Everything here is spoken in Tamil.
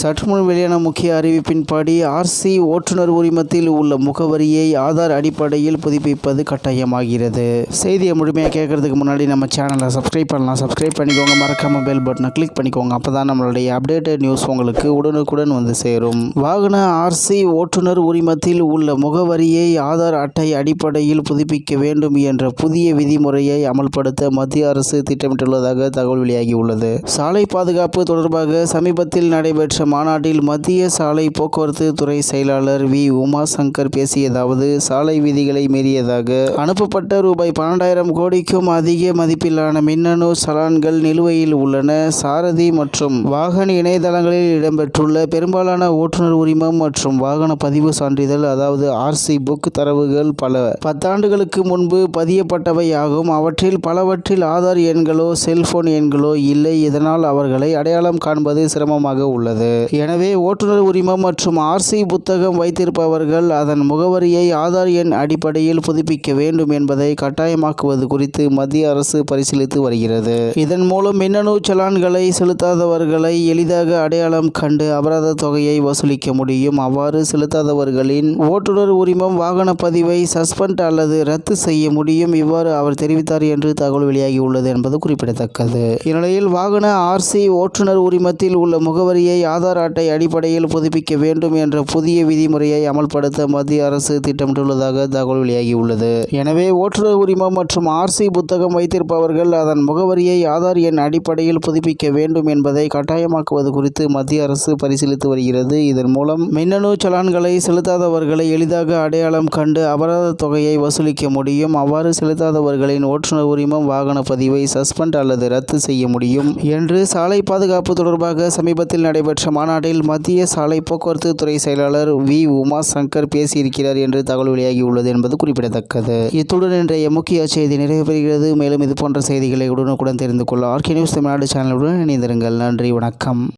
சற்றுமுன் வெளியான முக்கிய அறிவிப்பின்படி ஆர்சி ஓட்டுநர் உரிமத்தில் உள்ள முகவரியை ஆதார் அடிப்படையில் புதுப்பிப்பது கட்டாயமாகிறது. செய்தியை முழுமையாக கேட்கறதுக்கு முன்னாடி நம்ம சேனலை சப்ஸ்கிரைப் பண்ணலாம். சப்ஸ்கிரைப் பண்ணிக்கோங்க. மறக்காம பெல் பட்டனை கிளிக் பண்ணிக்கோங்க. அப்போ தான் நம்மளுடைய அப்டேட்டட் நியூஸ் உங்களுக்கு உடனுக்குடன் வந்து சேரும். வாகன ஆர்சி ஓட்டுநர் உரிமத்தில் உள்ள முகவரியை ஆதார் அட்டை அடிப்படையில் புதுப்பிக்க வேண்டும் என்ற புதிய விதிமுறையை அமல்படுத்த மத்திய அரசு திட்டமிட்டுள்ளதாக தகவல் வெளியாகியுள்ளது. சாலை பாதுகாப்பு தொடர்பாக சமீபத்தில் நடைபெற்ற மாநாட்டில் மத்திய சாலை போக்குவரத்து துறை செயலாளர் வி. உமாசங்கர் பேசியதாவது சாலை விதிகளை மீறியதாக அனுப்பப்பட்ட ரூபாய் பன்னெண்டாயிரம் கோடிக்கும் அதிக மதிப்பிலான மின்னணு சலான்கள் நிலுவையில் உள்ளன. சாரதி மற்றும் வாகன இணையதளங்களில் இடம்பெற்றுள்ள பெரும்பாலான ஓட்டுநர் உரிமம் மற்றும் வாகன பதிவு சான்றிதழ் அதாவது ஆர்சி புக் தரவுகள் பல. பத்தாண்டுகளுக்கு முன்பு பதியப்பட்டவை ஆகும் அவற்றில் பலவற்றில் ஆதார் எண்களோ செல்போன் எண்களோ இல்லை. இதனால் அவர்களை அடையாளம் காண்பது சிரமமாக உள்ளது. எனவே ஓட்டுநர் உரிமம் மற்றும் ஆர்சி புத்தகம் வைத்திருப்பவர்கள் அதன் முகவரியை ஆதார் எண் அடிப்படையில் புதுப்பிக்க வேண்டும் என்பதை கட்டாயமாக்குவது குறித்து மத்திய அரசு பரிசீலித்து வருகிறது. இதன் மூலம் மின்னணு சலான்களை செலுத்தாதவர்களை எளிதாக அடையாளம் கண்டு அபராத தொகையை வசூலிக்க முடியும். அவ்வாறு செலுத்தாதவர்களின் ஓட்டுநர் உரிமம் வாகன பதிவை சஸ்பெண்ட் அல்லது ரத்து செய்ய முடியும். இவ்வாறு அவர் தெரிவித்தார் என்று தகவல் வெளியாகியுள்ளது என்பது குறிப்பிடத்தக்கது. இந்நிலையில் வாகன ஆர்சி ஓட்டுநர் உரிமத்தில் உள்ள முகவரியை ஆதார் ஆதார் அட்டை அடிப்படையில் புதுப்பிக்க வேண்டும் என்ற புதிய விதிமுறையை அமல்படுத்த மத்திய அரசு திட்டமிட்டுள்ளதாக தகவல் வெளியாகியுள்ளது. எனவே ஓட்டுநர் உரிமம் மற்றும் ஆர்சி புத்தகம் வைத்திருப்பவர்கள் அதன் முகவரியை ஆதார் எண் அடிப்படையில் புதுப்பிக்க வேண்டும் என்பதை கட்டாயமாக்குவது குறித்து மத்திய அரசு பரிசீலித்து வருகிறது. இதன் மூலம் மின்னணு சலான்களை செலுத்தாதவர்களை எளிதாக அடையாளம் கண்டு அபராத தொகையை வசூலிக்க முடியும். அவ்வாறு செலுத்தாதவர்களின் ஓட்டுநர் உரிமம் வாகன பதிவை சஸ்பெண்ட் அல்லது ரத்து செய்ய முடியும். என்று சாலை பாதுகாப்பு தொடர்பாக சமீபத்தில் நடைபெற்ற மாநாட்டில் மத்திய சாலை போக்குவரத்து துறை செயலாளர் வி. உமா சங்கர் பேசியிருக்கிறார் என்று தகவல் வெளியாகியுள்ளது என்பது குறிப்பிடத்தக்கது. இத்துடன் இன்றைய முக்கிய செய்தி நிறைவு பெறுகிறது மேலும் இது போன்ற செய்திகளை உடனுக்குடன் தெரிந்து கொள்ள ஆர்கே நியூஸ் தமிழ்நாடு சேனலுடன் இணைந்திருங்கள். நன்றி வணக்கம்.